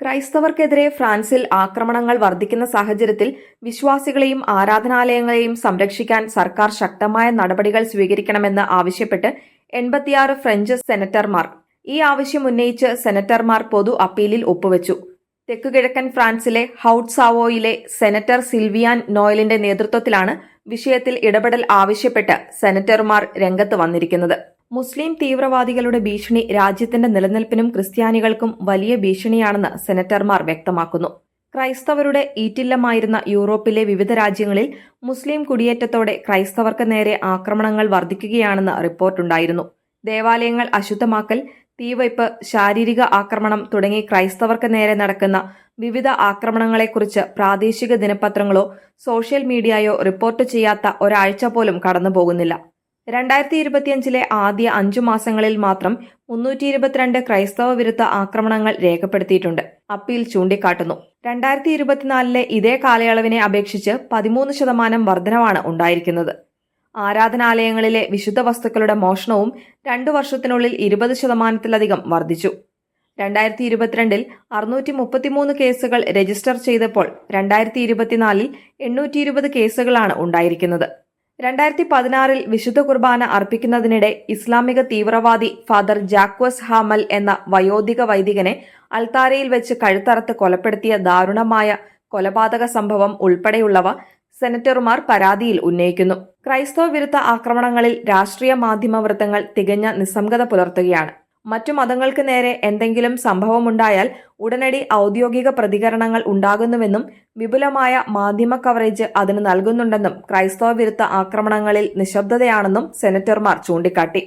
ക്രൈസ്തവർക്കെതിരെ ഫ്രാൻസിൽ ആക്രമണങ്ങൾ വർദ്ധിക്കുന്ന സാഹചര്യത്തിൽ വിശ്വാസികളെയും ആരാധനാലയങ്ങളെയും സംരക്ഷിക്കാൻ സർക്കാർ ശക്തമായ നടപടികൾ സ്വീകരിക്കണമെന്ന് ആവശ്യപ്പെട്ട് എൺപത്തിയാറ് ഫ്രഞ്ച് സെനറ്റർമാർ ഈ ആവശ്യം ഉന്നയിച്ച് സെനറ്റർമാർ പൊതു അപ്പീലിൽ ഒപ്പുവെച്ചു. തെക്കുകിഴക്കൻ ഫ്രാൻസിലെ ഹൌട്ട്സാവോയിലെ സെനറ്റർ സിൽവിയാൻ നോയലിന്റെ നേതൃത്വത്തിലാണ് വിഷയത്തിൽ ഇടപെടൽ ആവശ്യപ്പെട്ട് സെനറ്റർമാർ രംഗത്ത് വന്നിരിക്കുന്നത്. മുസ്ലിം തീവ്രവാദികളുടെ ഭീഷണി രാജ്യത്തിന്റെ നിലനിൽപ്പിനും ക്രിസ്ത്യാനികൾക്കും വലിയ ഭീഷണിയാണെന്ന് സെനറ്റർമാർ വ്യക്തമാക്കുന്നു. ക്രൈസ്തവരുടെ ഈറ്റില്ലമായിരുന്ന യൂറോപ്പിലെ വിവിധ രാജ്യങ്ങളിൽ മുസ്ലിം കുടിയേറ്റത്തോടെ ക്രൈസ്തവർക്ക് നേരെ ആക്രമണങ്ങൾ വർദ്ധിക്കുകയാണെന്ന് റിപ്പോർട്ടുണ്ടായിരുന്നു. ദേവാലയങ്ങൾ അശുദ്ധമാക്കൽ തീവയ്പ് ശാരീരിക ആക്രമണം തുടങ്ങി ക്രൈസ്തവർക്ക് നേരെ നടക്കുന്ന വിവിധ ആക്രമണങ്ങളെക്കുറിച്ച് പ്രാദേശിക ദിനപത്രങ്ങളോ സോഷ്യൽ മീഡിയയോ റിപ്പോർട്ട് ചെയ്യാത്ത ഒരാഴ്ച പോലും കടന്നുപോകുന്നില്ല. രണ്ടായിരത്തി ഇരുപത്തിയഞ്ചിലെ ആദ്യ അഞ്ചു മാസങ്ങളിൽ മാത്രം മുന്നൂറ്റി ഇരുപത്തിരണ്ട് ക്രൈസ്തവ വിരുദ്ധ ആക്രമണങ്ങൾ രേഖപ്പെടുത്തിയിട്ടുണ്ട്. അപ്പീൽ ചൂണ്ടിക്കാട്ടുന്നു. രണ്ടായിരത്തി ഇരുപത്തിനാലിലെ ഇതേ കാലയളവിനെ അപേക്ഷിച്ച് പതിമൂന്ന് ശതമാനം വർധനവാണ് ഉണ്ടായിരിക്കുന്നത്. ആരാധനാലയങ്ങളിലെ വിശുദ്ധ വസ്തുക്കളുടെ മോഷണവും രണ്ടു വർഷത്തിനുള്ളിൽ ഇരുപത് ശതമാനത്തിലധികം വർദ്ധിച്ചു രണ്ടായിരത്തി ഇരുപത്തിരണ്ടിൽ അറുന്നൂറ്റി മുപ്പത്തിമൂന്ന് കേസുകൾ രജിസ്റ്റർ ചെയ്തപ്പോൾ രണ്ടായിരത്തി ഇരുപത്തിനാലിൽ എണ്ണൂറ്റി ഇരുപത് കേസുകളാണ് ഉണ്ടായിരിക്കുന്നത്. രണ്ടായിരത്തി പതിനാറിൽ വിശുദ്ധ കുർബാന അർപ്പിക്കുന്നതിനിടെ ഇസ്ലാമിക തീവ്രവാദി ഫാദർ ജാക്വസ് ഹാമൽ എന്ന വയോധിക വൈദികനെ അൾത്താരയിൽ വെച്ച് കഴുത്തറത്ത് കൊലപ്പെടുത്തിയ ദാരുണമായ കൊലപാതക സംഭവം ഉൾപ്പെടെയുള്ളവ സെനറ്റർമാർ പരാതിയിൽ ഉന്നയിക്കുന്നു. ക്രൈസ്തവ വിരുദ്ധ ആക്രമണങ്ങളിൽ രാഷ്ട്രീയ മാധ്യമ വൃത്തങ്ങൾ തികഞ്ഞ നിസ്സംഗത പുലർത്തുകയാണ്. മറ്റു മതങ്ങൾക്ക് നേരെ എന്തെങ്കിലും സംഭവമുണ്ടായാൽ ഉടനടി ഔദ്യോഗിക പ്രതികരണങ്ങൾ ഉണ്ടാകുന്നുവെന്നും വിപുലമായ മാധ്യമ കവറേജ് അതിന് നൽകുന്നുണ്ടെന്നും ക്രൈസ്തവ വിരുദ്ധ ആക്രമണങ്ങളിൽ നിശബ്ദതയാണെന്നും സെനറ്റർമാർ ചൂണ്ടിക്കാട്ടി.